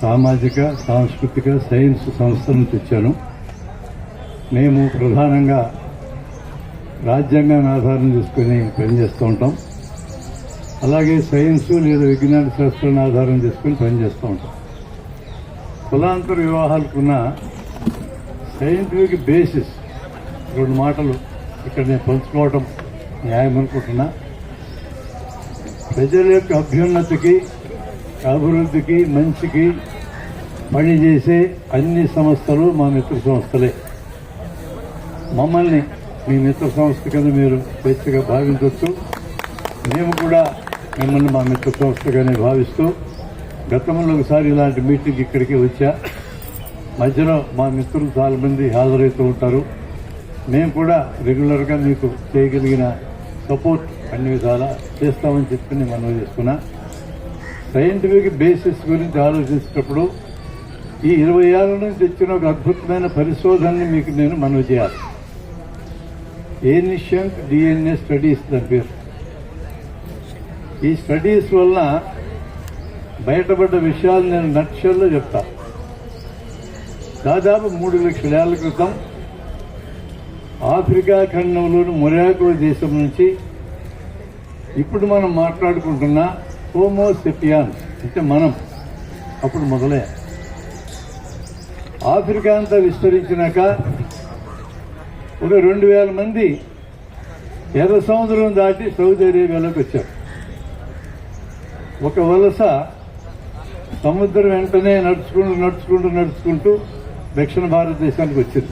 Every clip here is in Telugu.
సామాజిక సాంస్కృతిక సైన్స్ సంస్థ నుంచి వచ్చాను మేము ప్రధానంగా రాజ్యాంగాన్ని ఆధారం చేసుకుని పనిచేస్తూ ఉంటాం. అలాగే సైన్స్ లేదా విజ్ఞాన శాస్త్రాన్ని ఆధారం చేసుకుని పనిచేస్తూ ఉంటాం. కులాంతర వివాహాలకున్న సైంటిఫిక్ బేసిస్ రెండు మాటలు ఇక్కడ నేను పంచుకోవటం న్యాయం అనుకుంటున్నా ప్రజల యొక్క అభ్యున్నతికి అభివృద్ధికి మంచికి పనిచేసే అన్ని సంస్థలు మా మిత్ర సంస్థలే. మమ్మల్ని మీ మిత్ర సంస్థ కింద మీరు స్వేచ్ఛగా భావించవచ్చు మేము కూడా మిమ్మల్ని మా మిత్ర సంస్థగానే భావిస్తూ గతంలో ఒకసారి ఇలాంటి మీటింగ్ ఇక్కడికి వచ్చా. మధ్యలో మా మిత్రులు చాలామంది హాజరవుతూ ఉంటారు. మేము కూడా రెగ్యులర్గా మీకు చేయగలిగిన సపోర్ట్ అన్ని విధాలా చేస్తామని చెప్పి నేను మనవి చేస్తున్నా. సైంటిఫిక్ బేసిస్ గురించి ఆలోచించేటప్పుడు ఈ ఇరవై ఏళ్ళ నుంచి తెచ్చిన ఒక అద్భుతమైన పరిశోధనని మీకు నేను మనవి చేయాలి. ఏనిషియంట్ డిఎన్ఏ స్టడీస్ దాని పేరు. ఈ స్టడీస్ వల్ల బయటపడ్డ విషయాలు నేను నక్షల్లో చెప్తా. దాదాపు మూడు లక్షల ఏళ్ళ క్రితం ఆఫ్రికా ఖండంలోని మొరాకుల దేశం నుంచి ఇప్పుడు మనం మాట్లాడుకుంటున్న హోమోసెపియాన్స్ అంటే మనం. అప్పుడు మొదలే. ఆఫ్రికా అంతా విస్తరించినాక ఒక రెండు వేల మంది ఎర్ర సముద్రం దాటి సౌదీ అరేబియాలోకి వచ్చారు. ఒక వలస సముద్రం వెంటనే నడుచుకుంటూ నడుచుకుంటూ నడుచుకుంటూ దక్షిణ భారతదేశానికి వచ్చింది.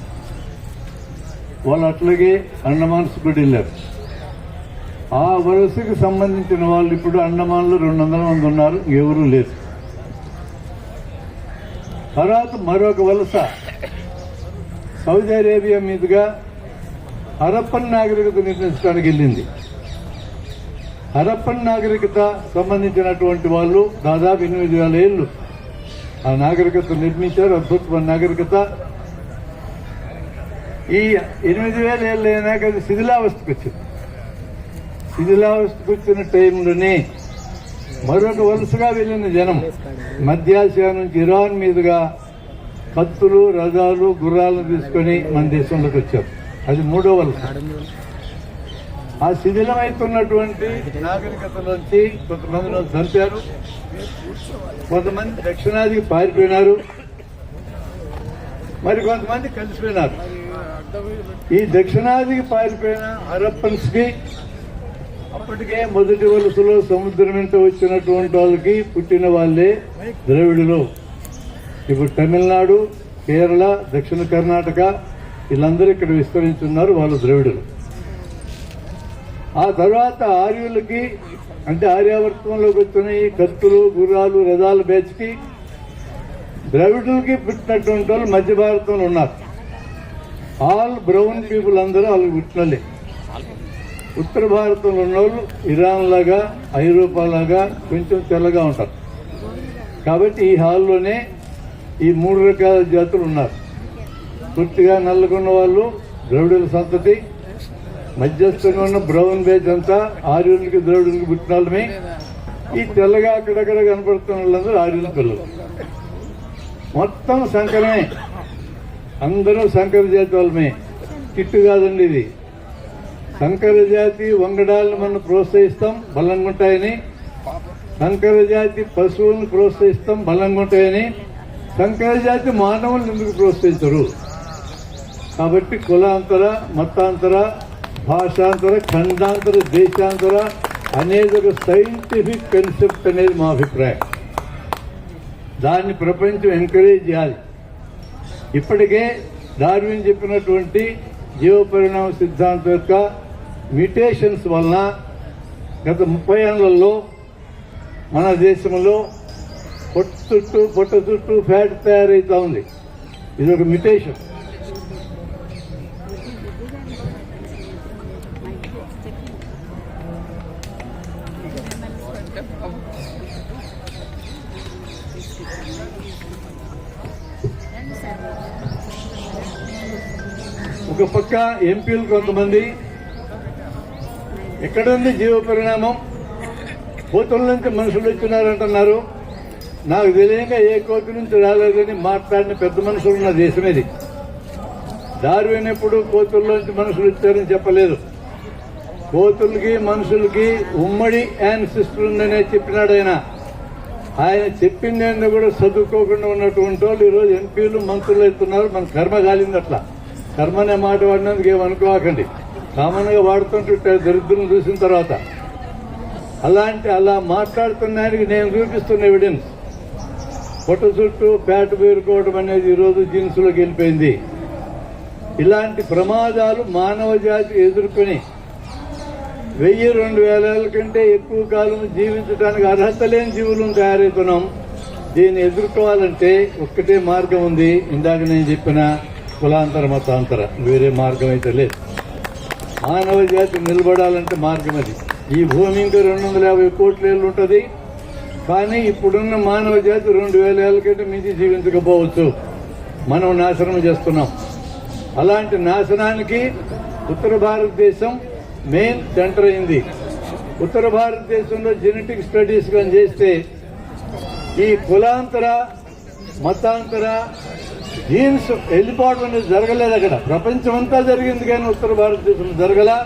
వాళ్ళు అట్లాగే అండమాన్స్ కూడా వెళ్ళారు. ఆ వలసకు సంబంధించిన వాళ్ళు ఇప్పుడు అండమాన్లో రెండు వందల మంది ఉన్నారు ఎవరూ లేరు. తర్వాత మరొక వలస సౌదీ అరేబియా మీదుగా హరప్పన్ నాగరికత నిర్మించడానికి వెళ్ళింది. హరప్పన్ నాగరికత సంబంధించినటువంటి వాళ్ళు దాదాపు ఎనిమిది వేల ఏళ్ళు ఆ నాగరికత నిర్మించారు అద్భుతమైన నాగరికత. ఈ ఎనిమిది వేల ఏళ్ళు అయినాక అది శిథిలావస్థకు వచ్చింది. శిథిలావస్థకు కూర్చున్న టైంలోనే మరొక వలసగా వెళ్ళిన జనం మధ్యాసియా నుంచి ఇరాన్ మీదుగా కత్తులు రథాలు గుర్రాలను తీసుకొని మన దేశంలోకి వచ్చారు. అది మూడో వలస ఆ శిథిలమవుతున్నటువంటి నాగరికతలోంచి కొంతమందిని చంపారు. కొంతమంది దక్షిణాదికి పారిపోయినారు. మరి కొంతమంది కలిసిపోయినారు. ఈ దక్షిణాదికి పారిపోయిన హరప్పన్స్కి అప్పటికే మొదటి వలసలో సముద్రం వెంట వచ్చినటువంటి వాళ్ళకి పుట్టిన వాళ్ళే ద్రవిడులు. ఇప్పుడు తమిళనాడు కేరళ దక్షిణ కర్ణాటక వీళ్ళందరూ ఇక్కడ విస్తరించున్నారు వాళ్ళు ద్రవిడులు. ఆ తర్వాత ఆర్యులకి అంటే ఆర్యావర్తంలోకి వచ్చిన ఈ కత్తులు గుర్రాలు రథాల బ్యాచ్కి ద్రవిడులకి పుట్టినటువంటి వాళ్ళు మధ్య భారతంలో ఉన్నారు. ఆల్ బ్రౌన్ పీపుల్ అందరూ వాళ్ళకి పుట్టినలే ఉత్తర భారతంలో ఉన్న వాళ్ళు ఇరాన్ లాగా ఐరోపా లాగా కొంచెం తెల్లగా ఉంటారు. కాబట్టి ఈ హాల్లోనే ఈ మూడు రకాల జాతులు ఉన్నారు. పూర్తిగా నల్లగొన్న వాళ్ళు ద్రవిడుల సంతతి మధ్యస్థంగా ఉన్న బ్రౌన్ బేజ్ అంతా ఆర్యులకి ద్రవిడులకి పుట్టిన వాళ్ళమే. ఈ తెల్లగా అక్కడక్కడ కనపడుతున్న వాళ్ళందరూ ఆర్యుల పిల్లలు. మొత్తం సంకరమే అందరూ సంకర జాతి వాళ్ళమే. కిట్టు కాదండి ఇది. సంకర జాతి వంగడాలను మనం ప్రోత్సహిస్తాం బలంగా ఉంటాయని సంకర జాతి పశువులను ప్రోత్సహిస్తాం బలంగా ఉంటాయని సంకర జాతి మానవులను ఎందుకు ప్రోత్సహించరు? కాబట్టి కులాంతర మతాంతర భాషాంతర ఖండాంతర దేశాంతర అనేది ఒక సైంటిఫిక్ కన్సెప్ట్ అనేది మా అభిప్రాయం. దాన్ని ప్రపంచం ఎంకరేజ్ చేయాలి. ఇప్పటికే డార్విన్ చెప్పినటువంటి జీవ పరిణామ సిద్ధాంతం యొక్క మ్యూటేషన్స్ వలన గత ముప్పై ఏళ్ళల్లో మన దేశంలో పొట్టు చుట్టూ పొట్టు చుట్టూ ఫ్యాట్ తయారవుతూ ఉంది. ఇది ఒక మ్యూటేషన్ ఒక పక్క ఎంపీలు కొంతమంది ఎక్కడుంది జీవ పరిణామం కోతుల నుంచి మనుషులు వచ్చినారంటున్నారు. నాకు తెలియక ఏ కోతి నుంచి రాలేదని మాట్లాడిన పెద్ద మనుషులు ఉన్న దేశం ఇది. డార్విన్ ఎప్పుడు కోతుల్లోంచి మనుషులు వచ్చారని చెప్పలేదు. కోతులకి మనుషులకి ఉమ్మడి యాన్సిస్టర్ ఉందనే చెప్పినాడు ఆయన. ఆయన చెప్పింది కూడా చదువుకోకుండా ఉన్నటువంటి వాళ్ళు ఈరోజు ఎంపీలు మంత్రులు అవుతున్నారు. మన కర్మ కాలింది అట్లా. కర్మ అనే మాట వాడినందుకు ఏమనుకోకండి కామన్గా వాడుతుంటుంటే వాడుతుంటుంటారు దరిద్రం చూసిన తర్వాత. అలాంటి అలా మాట్లాడుతున్నానికి నేను చూపిస్తున్న ఎవిడెన్స్ పొట్ట చుట్టూ ప్యాట్ పేరుకోవడం అనేది ఈరోజు జీన్సులోకి వెళ్ళిపోయింది ఇలాంటి ప్రమాదాలు మానవ జాతి ఎదుర్కొని వెయ్యి రెండు వేల కంటే ఎక్కువ కాలం జీవించడానికి అర్హత లేని జీవులను తయారవుతున్నాం దీన్ని ఎదుర్కోవాలంటే ఒక్కటే మార్గం ఉంది. ఇందాక నేను చెప్పిన కులాంతర మతాంతర. వేరే మార్గం అయితే లేదు. మానవ జాతి నిలబడాలంటే మార్గం అది. ఈ భూమి ఇంకా రెండు వందల యాభై కోట్ల ఏళ్ళు ఉంటుంది. కానీ ఇప్పుడున్న మానవ జాతి రెండు వేల ఏళ్ళ కంటే మించి జీవించకపోవచ్చు. మనం నాశనం చేస్తున్నాం. అలాంటి నాశనానికి ఉత్తర భారతదేశం మెయిన్ సెంటర్ అయింది. ఉత్తర భారతదేశంలో జెనెటిక్ స్టడీస్ కానీ చేస్తే ఈ కులాంతర మతాంతర జీన్స్ వెళ్ళిపోవడం అనేది జరగలేదు అక్కడ. ప్రపంచం అంతా జరిగింది కానీ ఉత్తర భారతదేశంలో జరగల.